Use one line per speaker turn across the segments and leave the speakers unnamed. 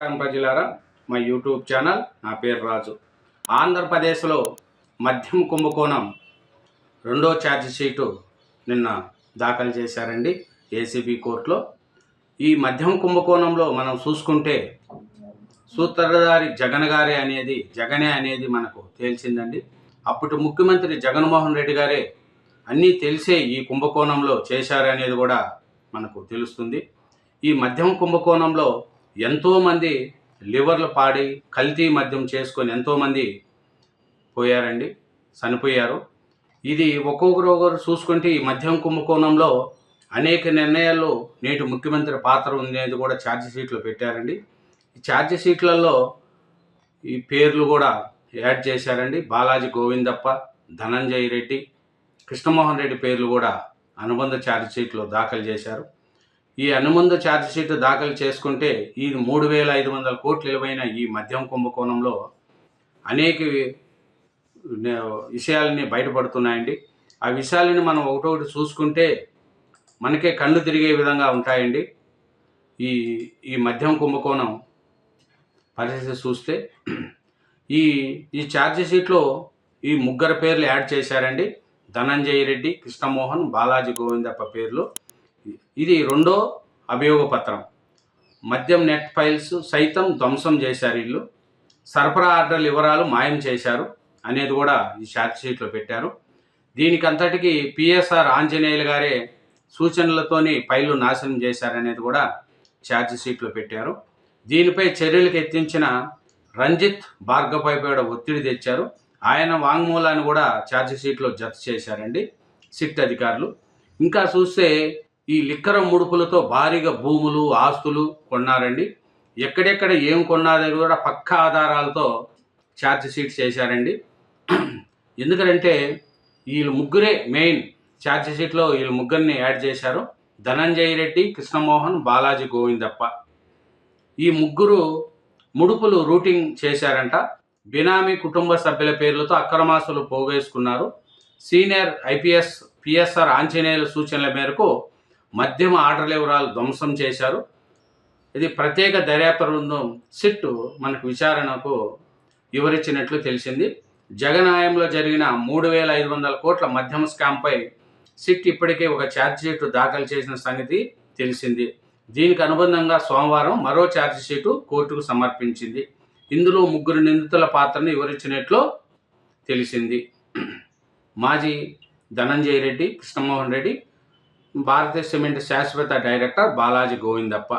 ప్రజలారా. మా YouTube channel నా పేరు రాజు. ఆంధ్రప్రదేశ్లో మద్యం కుంభకోణం రెండో ఛార్జ్ షీటు నిన్న దాఖలు చేశారండి ఏసీబీ కోర్టులో. ఈ మద్యం కుంభకోణంలో మనం చూసుకుంటే సూత్రధారి జగన్ గారే అనేది జగనే అనేది మనకు తేల్చిందండి. అప్పటి ముఖ్యమంత్రి జగన్మోహన్ రెడ్డి గారే అన్నీ తెలిసే ఈ కుంభకోణంలో చేశారనేది కూడా మనకు తెలుస్తుంది. ఈ మద్యం కుంభకోణంలో ఎంతోమంది లివర్లు పాడి కల్తీ మద్యం చేసుకొని ఎంతోమంది పోయారండి చనిపోయారు. ఇది ఒక్కొక్కరు ఒకరు చూసుకుంటే ఈ మద్యం కుంభకోణంలో అనేక నిర్ణయాల్లో నేటి ముఖ్యమంత్రి పాత్ర ఉండేది కూడా ఛార్జ్ షీట్లో పెట్టారండి. ఈ ఛార్జ్ షీట్లలో ఈ పేర్లు కూడా యాడ్ చేశారండి. బాలాజీ గోవిందప్ప ధనంజయ రెడ్డి కృష్ణమోహన్ రెడ్డి పేర్లు కూడా అనుబంధ ఛార్జ్ షీట్లో దాఖలు చేశారు. ఈ అనుబంధ ఛార్జ్ షీట్ దాఖలు చేసుకుంటే ఈ మూడు వేల ఐదు వందల కోట్ల విలువైన ఈ మద్యం కుంభకోణంలో అనేక విషయాలని బయటపడుతున్నాయండి. ఆ విషయాలని మనం ఒకటొకటి చూసుకుంటే మనకే కళ్ళు తిరిగే విధంగా ఉంటాయండి. ఈ ఈ మద్యం కుంభకోణం పరిస్థితి చూస్తే ఈ ఈ ఛార్జ్షీట్లో ఈ ముగ్గురు పేర్లు యాడ్ చేశారండి. ధనంజయ రెడ్డి కృష్ణమోహన్ బాలాజీ గోవిందప్ప పేర్లు. ఇది రెండో అభియోగ పత్రం మద్యం నెట్ ఫైల్స్ సైతం ధ్వంసం చేశారు వీళ్ళు. సరఫరా ఆర్డర్ల వివరాలు మాయం చేశారు అనేది కూడా ఈ ఛార్జ్ షీట్లో పెట్టారు. దీనికంతటికి పిఎస్ఆర్ ఆంజనేయులు గారే సూచనలతోని ఫైళ్ళు నాశనం చేశారనేది కూడా ఛార్జ్ షీట్లో పెట్టారు. దీనిపై చర్యలకు ఎత్తించిన రంజిత్ భార్గవపై కూడా ఒత్తిడి తెచ్చారు. ఆయన వాంగ్మూలాన్ని కూడా ఛార్జ్ షీట్లో జత చేశారండి. సిట్ అధికారులు. ఇంకా చూస్తే ఈ లిక్కర ముడుపులతో భారీగా భూములు ఆస్తులు కొన్నారండి. ఎక్కడెక్కడ ఏం కొన్నారని కూడా పక్కా ఆధారాలతో ఛార్జ్షీట్ చేశారండి. ఎందుకంటే వీళ్ళు ముగ్గురే మెయిన్ ఛార్జ్ షీట్లో వీళ్ళు ముగ్గురిని యాడ్ చేశారు. ధనంజయ రెడ్డి కృష్ణమోహన్ బాలాజీ గోవిందప్ప. ఈ ముగ్గురు ముడుపులు రూటింగ్ చేశారంట. బినామీ కుటుంబ సభ్యుల పేర్లతో అక్రమాసులు పోగేసుకున్నారు. సీనియర్ ఐపీఎస్ పిఎస్ఆర్ ఆంజనేయుల సూచనల మేరకు మద్యం ఆర్డర్ల వివరాలు ధ్వంసం చేశారు? ఇది ప్రత్యేక దర్యాప్తు బృందం సిట్ మనకు విచారణకు వివరించినట్లు తెలిసింది. జగనాయంలో జరిగిన మూడు వేల ఐదు వందల కోట్ల మద్యం స్కామ్పై సిట్ ఇప్పటికే ఒక ఛార్జ్షీట్ దాఖలు చేసిన సంగతి తెలిసింది. దీనికి అనుబంధంగా సోమవారం మరో ఛార్జ్షీటు కోర్టుకు సమర్పించింది. ఇందులో ముగ్గురు నిందితుల పాత్రను వివరించినట్లు తెలిసింది. మాజీ ధనంజయ రెడ్డి కృష్ణమోహన్ రెడ్డి భారతీయ సిమెంట్ శాశ్వత డైరెక్టర్ బాలాజీ గోవిందప్ప.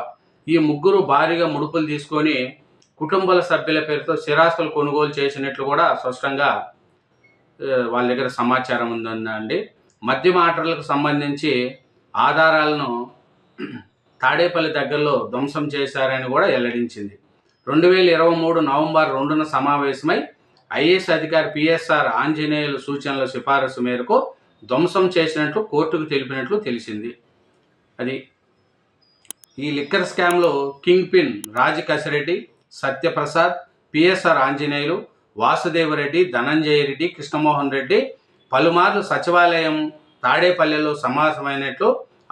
ఈ ముగ్గురు భారీగా ముడుపులు తీసుకొని కుటుంబాల సభ్యుల పేరుతో స్థిరాస్తులు కొనుగోలు చేసినట్లు కూడా స్పష్టంగా వాళ్ళ దగ్గర సమాచారం ఉందండి. మద్యం ఆటలకు సంబంధించి ఆధారాలను తాడేపల్లి దగ్గరలో ధ్వంసం చేశారని కూడా వెల్లడించింది. రెండు వేల ఇరవై మూడు నవంబర్ రెండున సమావేశమై ఐఏఎస్ అధికారి పిఎస్ఆర్ ఆంజనేయుల సూచనల సిఫారసు మేరకు ధ్వంసం చేసినట్లు కోర్టుకు తెలిపినట్లు తెలిసింది. అది ఈ లిక్కర్ స్కామ్లో kingpin Raj Kasireddy Satyaprasad PSR Anjaneyulu Vasudevareddy Dhananjaya Reddy Krishnamohan Reddy పలుమార్లు సచివాలయం తాడేపల్లెలో సమావేశమైనట్లు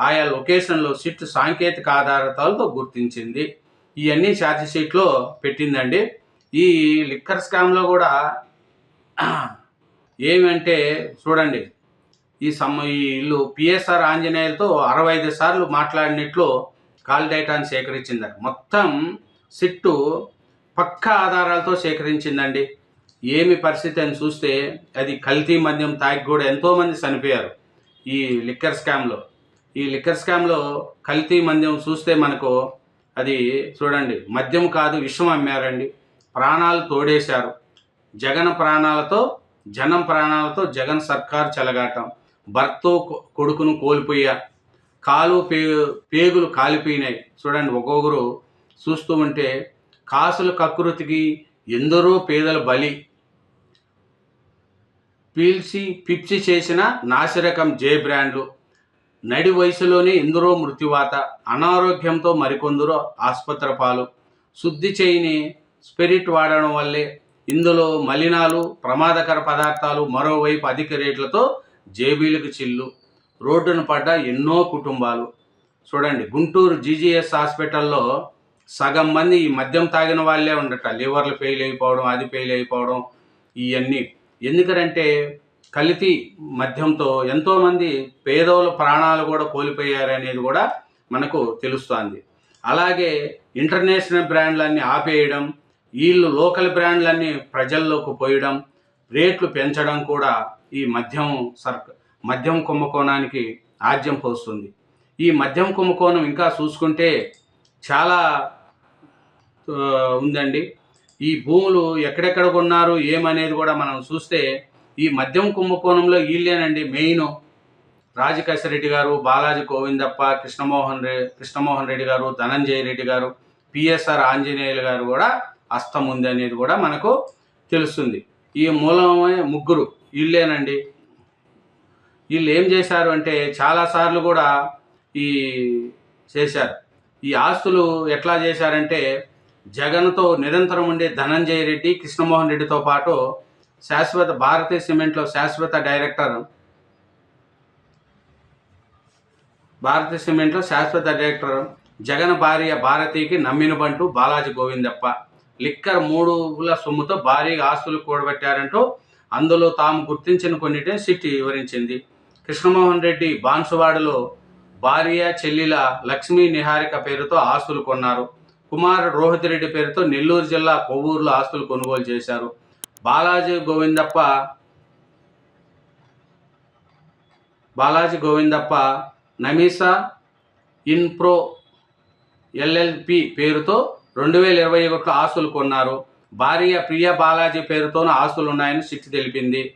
ఆయా లొకేషన్లో సిట్ సాంకేతిక ఆధారాలతో గుర్తించింది. ఇవన్నీ ఛార్జ్షీట్లో పెట్టిందండి. ఈ లిక్కర్ స్కామ్లో కూడా ఏమంటే చూడండి ఈ సమ్మ ఈ ఇల్లు పిఎస్ఆర్ ఆంజనేయులతో అరవై ఐదు సార్లు మాట్లాడినట్లు కాల్ డేటాను సేకరించిందండి. మొత్తం సిట్టు పక్కా ఆధారాలతో సేకరించిందండి. ఏమి పరిస్థితి అని చూస్తే అది కల్తీ మద్యం తాగి కూడా ఎంతోమంది చనిపోయారు ఈ లిక్కర్ స్కామ్లో. ఈ లిక్కర్ స్కామ్లో కల్తీ మద్యం చూస్తే మనకు అది చూడండి మద్యం కాదు విషం అమ్మారండి. ప్రాణాలు తోడేశారు. జగన్ ప్రాణాలతో జనం ప్రాణాలతో జగన్ సర్కార్ చెలగాటం. భర్త కొడుకును కోల్పోయా కాలు పే పేగులు కాలిపోయినాయి. చూడండి ఒక్కొక్కరు చూస్తూ ఉంటే కాసుల కకృతికి ఎందరో పేదల బలి. పీల్చి పిప్చి చేసిన నాసిరకం జే బ్రాండ్లు నడి వయసులోనే ఎందరో మృత్యువాత. అనారోగ్యంతో మరికొందరు ఆసుపత్రి పాలు శుద్ధి చేయని స్పిరిట్ వాడడం వల్లే ఇందులో మలినాలు ప్రమాదకర పదార్థాలు మరోవైపు అధిక రేట్లతో జేబీలకు చిల్లు రోడ్డున పడ్డ ఎన్నో కుటుంబాలు. చూడండి గుంటూరు జీజీఎస్ హాస్పిటల్లో సగం మంది ఈ మద్యం తాగిన వాళ్ళే ఉండట. లివర్లు ఫెయిల్ అయిపోవడం అది ఫెయిల్ అయిపోవడం ఇవన్నీ ఎందుకంటే కలితి మద్యంతో ఎంతోమంది పేదోళ్ళ ప్రాణాలు కూడా కోల్పోయారు అనేది కూడా మనకు తెలుస్తోంది. అలాగే ఇంటర్నేషనల్ బ్రాండ్లన్నీ ఆపేయడం వీళ్ళు లోకల్ బ్రాండ్లన్నీ ప్రజల్లోకి పోయడం రేట్లు పెంచడం కూడా ఈ మద్యం సర్క మద్యం కుంభకోణానికి ఆజ్యం పోస్తుంది. ఈ మద్యం కుంభకోణం ఇంకా చూసుకుంటే చాలా ఉందండి. ఈ భూములు ఎక్కడెక్కడ కొన్నారు ఏమనేది కూడా మనం చూస్తే ఈ మద్యం కుంభకోణంలో వీళ్ళేనండి మెయిన్. రాజకేశ్వర రెడ్డి గారు బాలాజీ గోవిందప్ప కృష్ణమోహన్ రెడ్డి కృష్ణమోహన్ రెడ్డి గారు ధనంజయ రెడ్డి గారు పిఎస్ఆర్ ఆంజనేయులు గారు కూడా అస్తం ఉంది అనేది కూడా మనకు తెలుస్తుంది. ఈ మూలమే ముగ్గురు. వీళ్ళేనండి వీళ్ళు ఏం చేశారు అంటే చాలాసార్లు కూడా ఈ చేశారు. ఈ ఆస్తులు ఎట్లా చేశారంటే జగన్తో నిరంతరం ఉండే ధనంజయ రెడ్డి కృష్ణమోహన్ రెడ్డితో పాటు శాశ్వత భారతీయ సిమెంట్లో శాశ్వత డైరెక్టర్ భారతీయ సిమెంట్లో శాశ్వత డైరెక్టర్ జగన్ భార్య భారతికి నమ్మినబంటూ బాలాజీ గోవిందప్ప. లిక్కర్ మూడుల సొమ్ముతో భారీగా ఆస్తులు కూడబెట్టారంటూ అందులో తాము గుర్తించిన కొన్నిటిని సిట్ వివరించింది. కృష్ణమోహన్ రెడ్డి బాన్సువాడలో భార్య చెల్లిల లక్ష్మీ నిహారిక పేరుతో ఆస్తులు కొన్నారు. కుమారుడు రోహిత్ రెడ్డి పేరుతో నెల్లూరు జిల్లా కొవ్వూరులో ఆస్తులు కొనుగోలు చేశారు. బాలాజీ గోవిందప్ప బాలాజీ గోవిందప్ప నమీసా ఇన్ప్రో ఎల్ఎల్పి పేరుతో రెండు వేల ఇరవై ఒకటిలో ఆస్తులు కొన్నారు. భార్య ప్రియ బాలాజీ పేరుతోనూ ఆస్తులు ఉన్నాయని శిక్ష తెలిపింది.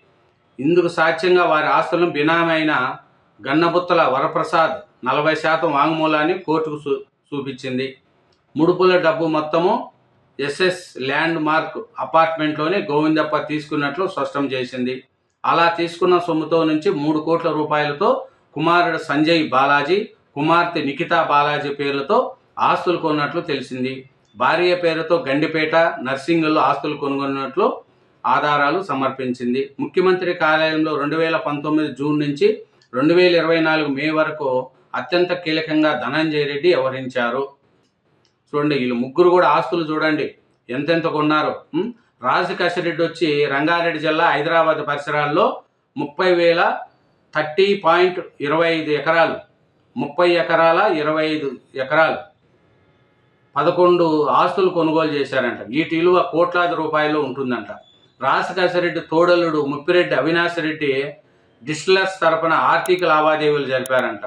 ఇందుకు సాక్ష్యంగా వారి ఆస్తులను బినామైన గన్నబుత్తల వరప్రసాద్ నలభై శాతం వాంగ్మూలాన్ని కోర్టుకు చూ చూపించింది. ముడుపుల డబ్బు మొత్తము ఎస్ఎస్ ల్యాండ్ మార్క్ అపార్ట్మెంట్లోనే గోవిందప్ప తీసుకున్నట్లు స్పష్టం చేసింది. అలా తీసుకున్న సొమ్ముతో నుంచి మూడు కోట్ల రూపాయలతో కుమారుడు సంజయ్ బాలాజీ కుమార్తె నిఖితా బాలాజీ పేర్లతో ఆస్తులు కొన్నట్లు తెలిసింది. భార్య పేరుతో గండిపేట నర్సింగ్లో ఆస్తులు కొనుగొన్నట్లు ఆధారాలు సమర్పించింది. ముఖ్యమంత్రి కార్యాలయంలో రెండు వేల పంతొమ్మిది జూన్ నుంచి రెండు వేల ఇరవై నాలుగు మే వరకు అత్యంత కీలకంగా ధనంజయ రెడ్డి వ్యవహరించారు. చూడండి వీళ్ళు ముగ్గురు కూడా ఆస్తులు చూడండి ఎంతెంత కొన్నారు? ఉం? రెడ్డి వచ్చి రంగారెడ్డి జిల్లా హైదరాబాద్ పరిసరాల్లో ముప్పై వేల థర్టీ పాయింట్ ఇరవై ఐదు ఎకరాలు ముప్పై ఎకరాల ఇరవై ఐదు ఎకరాలు. పదకొండు ఆస్తులు కొనుగోలు చేశారంట. వీటి విలువ కోట్లాది రూపాయలు ఉంటుందంట. రాజశేఖరరెడ్డి తోడలుడు ముప్పిరెడ్డి అవినాష్ రెడ్డి డిస్టిలర్స్ తరపున ఆర్థిక లావాదేవీలు జరిపారంట.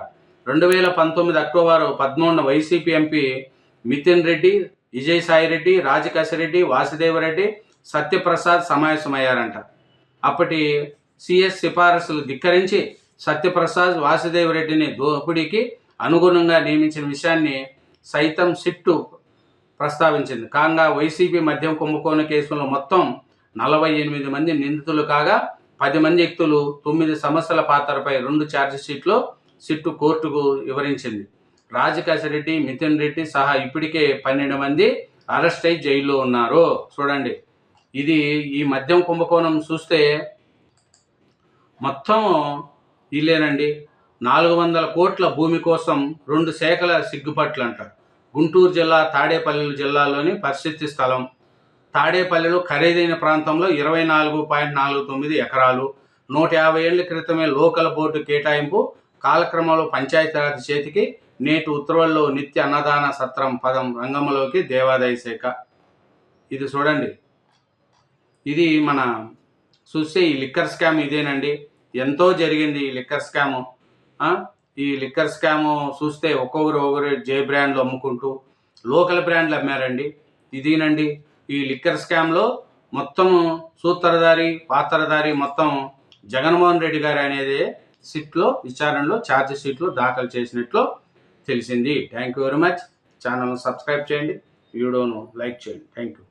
రెండు వేల పంతొమ్మిది అక్టోబర్ పదమూడున వైసీపీ ఎంపీ మితిన్ రెడ్డి విజయసాయి రెడ్డి రాజకేశరెడ్డి వాసుదేవరెడ్డి సత్యప్రసాద్ సమావేశమయ్యారంట. అప్పటి సిఎస్ సిఫారసులు ధిక్కరించి సత్యప్రసాద్ వాసుదేవరెడ్డిని దోపిడీకి అనుగుణంగా నియమించిన విషయాన్ని సైతం సిట్టు ప్రస్తావించింది. కాగా వైసీపీ మద్యం కుంభకోణ కేసులో మొత్తం నలభై ఎనిమిది మంది నిందితులు కాగా పది మంది వ్యక్తులు తొమ్మిది సమస్యల పాత్రపై రెండు ఛార్జిషీట్లో సిట్టు కోర్టుకు వివరించింది. రాజకేశ రెడ్డి మిథున్ రెడ్డి సహా ఇప్పటికే పన్నెండు మంది అరెస్ట్ అయి జైల్లో ఉన్నారు. చూడండి. ఇది ఈ మద్యం కుంభకోణం చూస్తే మొత్తం ఇల్లేనండి. నాలుగు వందల కోట్ల భూమి కోసం రెండు శాఖల సిగ్గుపట్లు అంటారు గుంటూరు జిల్లా తాడేపల్లి జిల్లాలోని పరిస్థితి స్థలం. తాడేపల్లిలో ఖరీదైన ప్రాంతంలో ఇరవై నాలుగు పాయింట్ నాలుగు తొమ్మిది ఎకరాలు నూట యాభై ఏళ్ళ క్రితమే లోకల్ బోర్డు కేటాయింపు కాలక్రమంలో పంచాయతీరాజ్ చేతికి నేటి ఉత్తర్వుల్లో నిత్య అన్నదాన సత్రం పదం రంగంలోకి దేవాదాయ శాఖ. ఇది చూడండి. ఇది మన చూస్తే ఈ లిక్కర్ స్కామ్ ఇదేనండి. ఎంతో జరిగింది ఈ లిక్కర్ స్కాము. ఈ లిక్కర్ స్కామ్ చూస్తే ఒక్కొక్కరు ఒకరు జే బ్రాండ్లు అమ్ముకుంటూ లోకల్ బ్రాండ్లు అమ్మారండి. ఇదేనండి ఈ లిక్కర్ స్కామ్లో మొత్తం సూత్రధారి పాత్రధారి మొత్తం జగన్మోహన్ రెడ్డి గారు అనేది సిట్లో విచారణలో ఛార్జ్ షీట్లో దాఖలు చేసినట్లు తెలిసింది. Thank you very much. ఛానల్ను సబ్స్క్రైబ్ చేయండి. వీడియోను లైక్ చేయండి. Thank you.